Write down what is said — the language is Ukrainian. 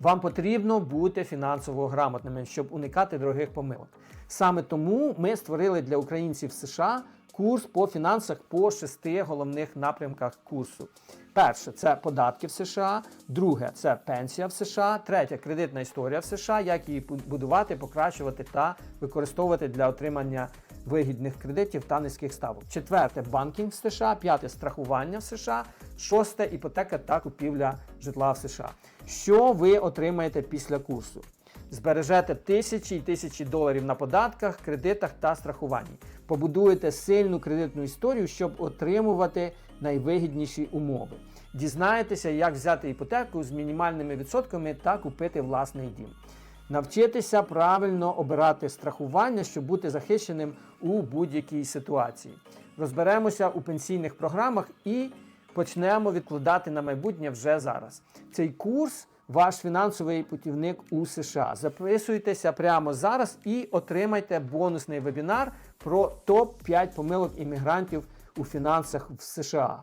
Вам потрібно бути фінансово грамотними, щоб уникати дорогих помилок. Саме тому ми створили для українців США курс по фінансах по шести головних напрямках курсу. Перше це податки в США, друге це пенсія в США, третє кредитна історія в США, як її будувати, покращувати та використовувати для отримання вигідних кредитів та низьких ставок. Четверте банкінг в США, п'яте страхування в США, шосте іпотека та купівля житла в США. Що ви отримаєте після курсу? Збережете тисячі і тисячі доларів на податках, кредитах та страхуванні. Побудуєте сильну кредитну історію, щоб отримувати найвигідніші умови. Дізнаєтеся, як взяти іпотеку з мінімальними відсотками та купити власний дім. Навчитися правильно обирати страхування, щоб бути захищеним у будь-якій ситуації. Розберемося у пенсійних програмах і почнемо відкладати на майбутнє вже зараз. Цей курс ваш фінансовий путівник у США. Записуйтеся прямо зараз і отримайте бонусний вебінар про топ 5 помилок іммігрантів у фінансах в США.